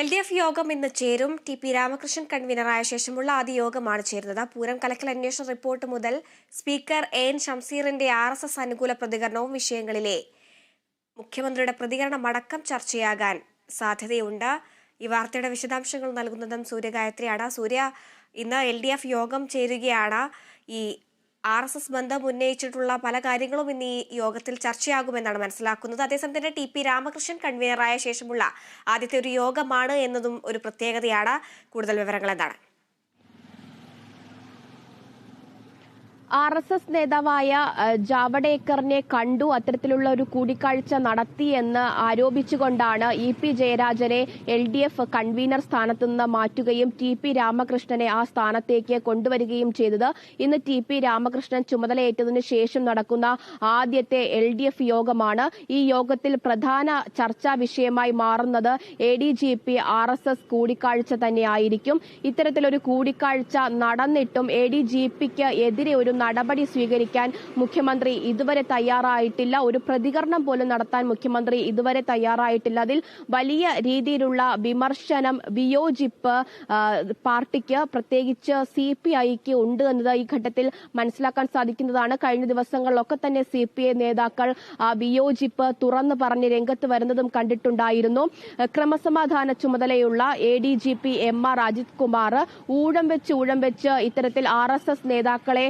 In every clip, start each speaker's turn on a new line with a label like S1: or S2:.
S1: L D F യോഗം ഇന്ന് ചേരും. ടി പി രാമകൃഷ്ണൻ കൺവീനറായ ശേഷമുള്ള ആദ്യ യോഗമാണ് ചേരുന്നത്. പൂരം കലക്കൽ അന്വേഷണ റിപ്പോർട്ട് മുതൽ സ്പീക്കർ എ എൻ ഷംസീറിന്റെ ആർ എസ് എസ് അനുകൂല പ്രതികരണവും വിഷയങ്ങളിലെ മുഖ്യമന്ത്രിയുടെ പ്രതികരണം അടക്കം ചർച്ചയാകാൻ സാധ്യതയുണ്ട്. ഈ വാർത്തയുടെ വിശദാംശങ്ങൾ നൽകുന്നതും സൂര്യഗായത്രിയാണ്. സൂര്യ ഇന്ന് എൽ ഡി എഫ് യോഗം ചേരുകയാണ്. ഈ ആർ എസ് എസ് ബന്ധം ഉന്നയിച്ചിട്ടുള്ള പല കാര്യങ്ങളും ഇന്ന് ഈ യോഗത്തിൽ ചർച്ചയാകുമെന്നാണ് മനസ്സിലാക്കുന്നത്. അതേസമയം തന്നെ ടി പി രാമകൃഷ്ണൻ കൺവീനറായ ശേഷമുള്ള ആദ്യത്തെ ഒരു യോഗമാണ് എന്നതും ഒരു പ്രത്യേകതയാണ്. കൂടുതൽ വിവരങ്ങൾ എന്താണ്?
S2: ആർ എസ് എസ് നേതാവായ ജാവഡേക്കറിനെ കണ്ടു അത്തരത്തിലുള്ള ഒരു കൂടിക്കാഴ്ച നടത്തി എന്ന് ആരോപിച്ചുകൊണ്ടാണ് ഇ പി ജയരാജനെ എൽ ഡി എഫ് കൺവീനർ സ്ഥാനത്തു നിന്ന് മാറ്റുകയും ടി പി രാമകൃഷ്ണനെ ആ സ്ഥാനത്തേക്ക് കൊണ്ടുവരികയും ചെയ്തത്. ഇന്ന് ടി പി രാമകൃഷ്ണൻ ചുമതലയേറ്റതിന് ശേഷം നടക്കുന്ന ആദ്യത്തെ എൽ ഡി എഫ് യോഗമാണ്. ഈ യോഗത്തിൽ പ്രധാന ചർച്ചാ വിഷയമായി മാറുന്നത് A D G P R S S കൂടിക്കാഴ്ച തന്നെയായിരിക്കും. ഇത്തരത്തിലൊരു കൂടിക്കാഴ്ച നടന്നിട്ടും എ ഡി ജി പിക്ക് എതിരെ ഒരു നടപടി സ്വീകരിക്കാൻ മുഖ്യമന്ത്രി ഇതുവരെ തയ്യാറായിട്ടില്ല. ഒരു പ്രതികരണം പോലും നടത്താൻ മുഖ്യമന്ത്രി ഇതുവരെ തയ്യാറായിട്ടില്ല. അതിൽ വലിയ രീതിയിലുള്ള വിമർശനം വിയോജിപ്പ് പാർട്ടിക്ക് പ്രത്യേകിച്ച് സി പി ഐക്ക് ഉണ്ട് എന്നത് ഈ ഘട്ടത്തിൽ മനസ്സിലാക്കാൻ സാധിക്കുന്നതാണ്. കഴിഞ്ഞ ദിവസങ്ങളിലൊക്കെ തന്നെ സി പി ഐ നേതാക്കൾ വിയോജിപ്പ് തുറന്നു പറഞ്ഞ് രംഗത്ത് വരുന്നതും കണ്ടിട്ടുണ്ടായിരുന്നു. ക്രമസമാധാന ചുമതലയുള്ള A D G P M R Ajith Kumar ഊഴം വെച്ച് ഊഴം വെച്ച് ഇത്തരത്തിൽ ആർ എസ് എസ് നേതാക്കളെ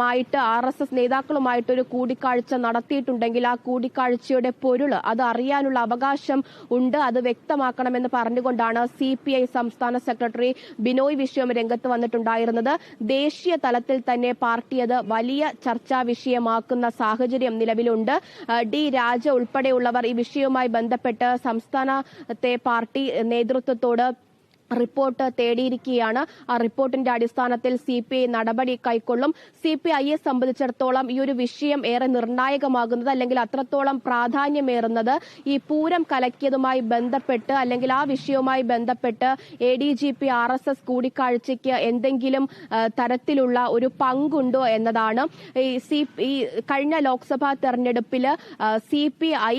S2: മായിട്ട് ആർ എസ് എസ് നേതാക്കളുമായിട്ടൊരു കൂടിക്കാഴ്ച നടത്തിയിട്ടുണ്ടെങ്കിൽ ആ കൂടിക്കാഴ്ചയുടെ പൊരുൾ അത് അറിയാനുള്ള അവകാശം ഉണ്ട്. അത് വ്യക്തമാക്കണമെന്ന് പറഞ്ഞുകൊണ്ടാണ് സി പി ഐ സംസ്ഥാന സെക്രട്ടറി ബിനോയ് വിശ്വം രംഗത്ത് വന്നിട്ടുണ്ടായിരുന്നത്. ദേശീയ തലത്തിൽ തന്നെ പാർട്ടി അത് വലിയ ചർച്ചാ വിഷയമാക്കുന്ന സാഹചര്യം നിലവിലുണ്ട്. ഡി രാജ ഉൾപ്പെടെയുള്ളവർ ഈ വിഷയവുമായി ബന്ധപ്പെട്ട് സംസ്ഥാനത്തെ പാർട്ടി നേതൃത്വത്തോട് റിപ്പോർട്ട് തേടിയിരിക്കുകയാണ്. ആ റിപ്പോർട്ടിന്റെ അടിസ്ഥാനത്തിൽ സി പി ഐ നടപടി കൈക്കൊള്ളും. സി പി ഐയെ സംബന്ധിച്ചിടത്തോളം ഈ ഒരു വിഷയം ഏറെ നിർണായകമാകുന്നത് അല്ലെങ്കിൽ അത്രത്തോളം പ്രാധാന്യമേറുന്നത് ഈ പൂരം കലക്കിയതുമായി ബന്ധപ്പെട്ട് അല്ലെങ്കിൽ ആ വിഷയവുമായി ബന്ധപ്പെട്ട് A D G P R S S കൂടിക്കാഴ്ചയ്ക്ക് എന്തെങ്കിലും തരത്തിലുള്ള ഒരു പങ്കുണ്ടോ എന്നതാണ്. ഈ സി ഈ കഴിഞ്ഞ ലോക്സഭാ തെരഞ്ഞെടുപ്പിൽ C P I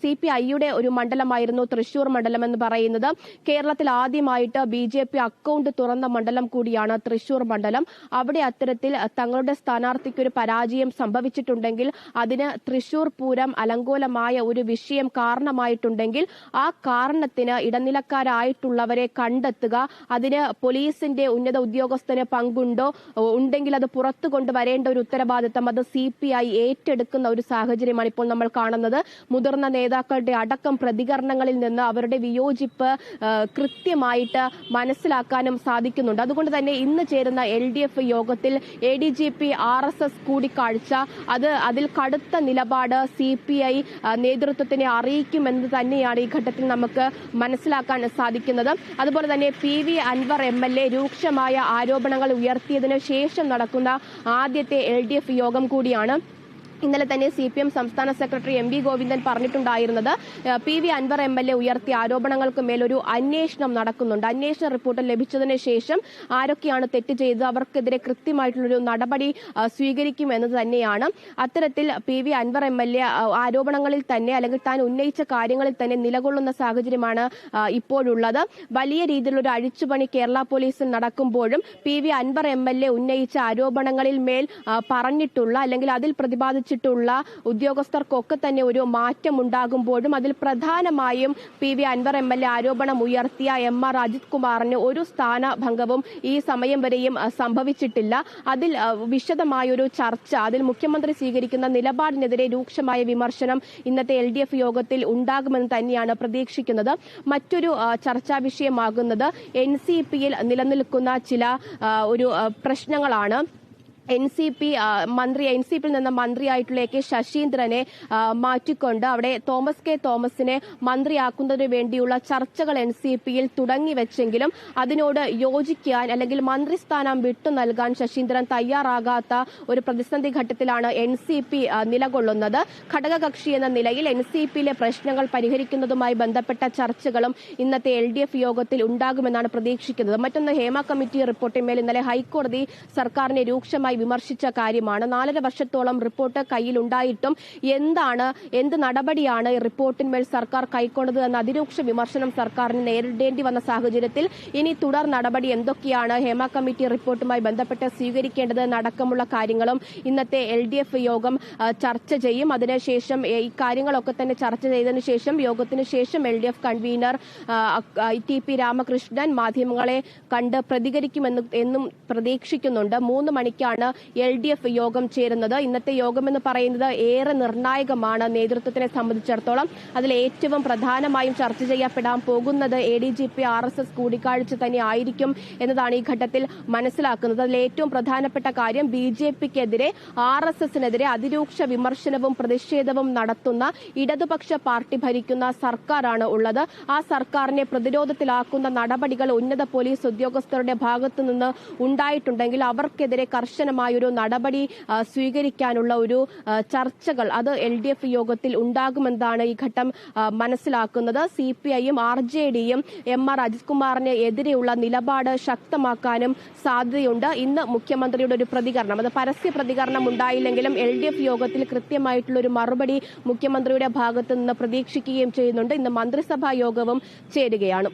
S2: C P ഐയുടെ ഒരു മണ്ഡലമായിരുന്നു തൃശൂർ മണ്ഡലം എന്ന് പറയുന്നത്. കേരളത്തിൽ ആദ്യമായിട്ട് ബി ജെ പി അക്കൗണ്ട് തുറന്ന മണ്ഡലം കൂടിയാണ് തൃശൂർ മണ്ഡലം. അവിടെ അത്തരത്തിൽ തങ്ങളുടെ സ്ഥാനാർത്ഥിക്ക് ഒരു പരാജയം സംഭവിച്ചിട്ടുണ്ടെങ്കിൽ അതിന് തൃശൂർ പൂരം അലങ്കോലമായ ഒരു വിഷയം കാരണമായിട്ടുണ്ടെങ്കിൽ ആ കാരണത്തിന് ഇടനിലക്കാരായിട്ടുള്ളവരെ കണ്ടെത്തുക അതിന് പോലീസിന്റെ ഉന്നത ഉദ്യോഗസ്ഥന് പങ്കുണ്ടോ ഉണ്ടെങ്കിൽ അത് പുറത്തു കൊണ്ടുവരേണ്ട ഒരു ഉത്തരവാദിത്തം അത് സി പി ഐ ഏറ്റെടുക്കുന്ന ഒരു സാഹചര്യമാണ് ഇപ്പോൾ നമ്മൾ കാണുന്നത്. മുതിർന്ന നേതാക്കളുടെ അടക്കം പ്രതികരണങ്ങളിൽ നിന്ന് അവരുടെ വിയോജിപ്പ് ആ, കൃത്യമായിട്ട് മനസ്സിലാക്കാനും സാധിക്കുന്നുണ്ട്. അതുകൊണ്ട് തന്നെ ഇന്ന് ചേരുന്ന എൽ ഡി എഫ് യോഗത്തിൽ A D G P R S S കൂടിക്കാഴ്ച അത് അതിൽ കടുത്ത നിലപാട് സി പി ഐ നേതൃത്വത്തിനെ അറിയിക്കുമെന്ന് തന്നെയാണ് ഈ ഘട്ടത്തിൽ നമുക്ക് മനസ്സിലാക്കാൻ സാധിക്കുന്നത്. അതുപോലെ തന്നെ P V Anvar M L A രൂക്ഷമായ ആരോപണങ്ങൾ ഉയർത്തിയതിനു ശേഷം നടക്കുന്ന ആദ്യത്തെ എൽ ഡി എഫ് യോഗം കൂടിയാണ്. ഇന്നലെ തന്നെ സി പി എം സംസ്ഥാന സെക്രട്ടറി എം വി ഗോവിന്ദൻ പറഞ്ഞിട്ടുണ്ടായിരുന്നത് P V Anvar M L A ഉയർത്തിയ ആരോപണങ്ങൾക്ക് മേലൊരു അന്വേഷണം നടക്കുന്നുണ്ട്. അന്വേഷണ റിപ്പോർട്ട് ലഭിച്ചതിന് ശേഷം ആരൊക്കെയാണ് തെറ്റ് ചെയ്തത് അവർക്കെതിരെ കൃത്യമായിട്ടുള്ളൊരു നടപടി സ്വീകരിക്കും സ്വീകരിക്കുമെന്നത് തന്നെയാണ്. അത്തരത്തിൽ P V Anvar M L A ആരോപണങ്ങളിൽ തന്നെ അല്ലെങ്കിൽ താൻ ഉന്നയിച്ച കാര്യങ്ങളിൽ തന്നെ നിലകൊള്ളുന്ന സാഹചര്യമാണ് ഇപ്പോഴുള്ളത്. വലിയ രീതിയിലുള്ള അഴിച്ചുപണി കേരള പോലീസിൽ നടക്കുമ്പോഴും P V Anvar M L A ഉന്നയിച്ച ആരോപണങ്ങളിൽ മേൽ പറഞ്ഞിട്ടുള്ള അല്ലെങ്കിൽ അതിൽ പ്രതിപാദിച്ചിട്ടുള്ള ഉദ്യോഗസ്ഥർക്കൊക്കെ തന്നെ ഒരു മാറ്റമുണ്ടാകുമ്പോഴും അതിൽ പ്രധാനമായും P V Anvar M L A ആരോപണം ഉയർത്തിയ എം ആർ അജിത് കുമാറിന് ഒരു സ്ഥാനഭംഗവും ഈ സമയം വരെയും സംഭവിച്ചിട്ടില്ല. അതിൽ വിശദമായൊരു ചർച്ച അതിൽ മുഖ്യമന്ത്രി സ്വീകരിക്കുന്ന നിലപാടിനെതിരെ രൂക്ഷമായ വിമർശനം ഇന്നത്തെ എൽ ഡി എഫ് യോഗത്തിൽ ഉണ്ടാകുമെന്ന് തന്നെയാണ് പ്രതീക്ഷിക്കുന്നത്. മറ്റൊരു ചർച്ചാ വിഷയമാകുന്നത് എൻ സി പിയിൽ നിലനിൽക്കുന്ന ചില ഒരു പ്രശ്നങ്ങളാണ്. എൻ സി പി മന്ത്രി എൻ സി പിയിൽ നിന്ന് മന്ത്രിയായിട്ടുള്ള കെ ശശീന്ദ്രനെ മാറ്റിക്കൊണ്ട് അവിടെ തോമസ് കെ തോമസിനെ മന്ത്രിയാക്കുന്നതിന് വേണ്ടിയുള്ള ചർച്ചകൾ എൻ സി പിയിൽ തുടങ്ങിവെച്ചെങ്കിലും അതിനോട് യോജിക്കാൻ അല്ലെങ്കിൽ മന്ത്രിസ്ഥാനം വിട്ടു നൽകാൻ ശശീന്ദ്രൻ തയ്യാറാകാത്ത ഒരു പ്രതിസന്ധി ഘട്ടത്തിലാണ് എൻ സി പി നിലകൊള്ളുന്നത്. ഘടകകക്ഷി എന്ന നിലയിൽ എൻ സി പിയിലെ പ്രശ്നങ്ങൾ പരിഹരിക്കുന്നതുമായി ബന്ധപ്പെട്ട ചർച്ചകളും ഇന്നത്തെ എൽ ഡി എഫ് യോഗത്തിൽ ഉണ്ടാകുമെന്നാണ് പ്രതീക്ഷിക്കുന്നത്. മറ്റൊന്ന് ഹേമ കമ്മിറ്റി റിപ്പോർട്ടിന്മേൽ ഇന്നലെ ഹൈക്കോടതി സർക്കാരിനെ രൂക്ഷമായി ശക്തമായി വിമർശിച്ച കാര്യമാണ്. നാലര വർഷത്തോളം റിപ്പോർട്ട് കയ്യിലുണ്ടായിട്ടും എന്താണ് എന്ത് നടപടിയാണ് റിപ്പോർട്ടിന്മേൽ സർക്കാർ കൈക്കൊണ്ടത് എന്ന അതിരൂക്ഷ വിമർശനം സർക്കാരിന് നേരിടേണ്ടി വന്ന സാഹചര്യത്തിൽ ഇനി തുടർ നടപടി എന്തൊക്കെയാണ് ഹേമ കമ്മിറ്റി റിപ്പോർട്ടുമായി ബന്ധപ്പെട്ട് സ്വീകരിക്കേണ്ടത് എന്നടക്കമുള്ള കാര്യങ്ങളും ഇന്നത്തെ എൽ ഡി എഫ് യോഗം ചർച്ച ചെയ്യും. അതിനുശേഷം ഇക്കാര്യങ്ങളൊക്കെ തന്നെ ചർച്ച ചെയ്തതിനു ശേഷം യോഗത്തിന് ശേഷം L D F convener T P Ramakrishnan മാധ്യമങ്ങളെ കണ്ട് പ്രതികരിക്കുമെന്ന് എന്നും പ്രതീക്ഷിക്കുന്നുണ്ട്. മൂന്ന് മണിക്കാണ് എൽ ഡി എഫ് യോഗം ചേരുന്നത്. ഇന്നത്തെ യോഗം എന്ന് പറയുന്നത് ഏറെ നിർണായകമാണ്. നേതൃത്വത്തിനെ സംബന്ധിച്ചിടത്തോളം അതിൽ ഏറ്റവും പ്രധാനമായും ചർച്ച ചെയ്യപ്പെടാൻ പോകുന്നത് A D G P R S S കൂടിക്കാഴ്ച തന്നെ ആയിരിക്കും എന്നതാണ് ഈ ഘട്ടത്തിൽ മനസ്സിലാക്കുന്നത്. അതിൽ ഏറ്റവും പ്രധാനപ്പെട്ട കാര്യം ബി ജെ പിക്കെതിരെ ആർ എസ് എസിനെതിരെ അതിരൂക്ഷ വിമർശനവും പ്രതിഷേധവും നടത്തുന്ന ഇടതുപക്ഷ പാർട്ടി ഭരിക്കുന്ന സർക്കാരാണ് ഉള്ളത്. ആ സർക്കാരിനെ പ്രതിരോധത്തിലാക്കുന്ന നടപടികൾ ഉന്നത പോലീസ് ഉദ്യോഗസ്ഥരുടെ ഭാഗത്തുനിന്ന് ഉണ്ടായിട്ടുണ്ടെങ്കിൽ അവർക്കെതിരെ കർശനമായൊരു നടപടി സ്വീകരിക്കാനുള്ള ഒരു ചർച്ചകൾ അത് എൽ ഡി എഫ് യോഗത്തിൽ ഉണ്ടാകുമെന്നാണ് ഈ ഘട്ടം മനസ്സിലാക്കുന്നത്. സി പി ഐയും ആർ ജെ ഡിയും എം ആർ അജിത് കുമാറിന് എതിരെയുള്ള നിലപാട് ശക്തമാക്കാനും സാധ്യതയുണ്ട്. ഇന്ന് മുഖ്യമന്ത്രിയുടെ ഒരു പ്രതികരണം. അത് പരസ്യ പ്രതികരണം ഉണ്ടായില്ലെങ്കിലും എൽ ഡി എഫ് യോഗത്തിൽ കൃത്യമായിട്ടുള്ള ഒരു മറുപടി മുഖ്യമന്ത്രിയുടെ ഭാഗത്ത് നിന്ന് പ്രതീക്ഷിക്കുകയും ചെയ്യുന്നുണ്ട്. ഇന്ന് മന്ത്രിസഭാ യോഗവും ചേരുകയാണ്.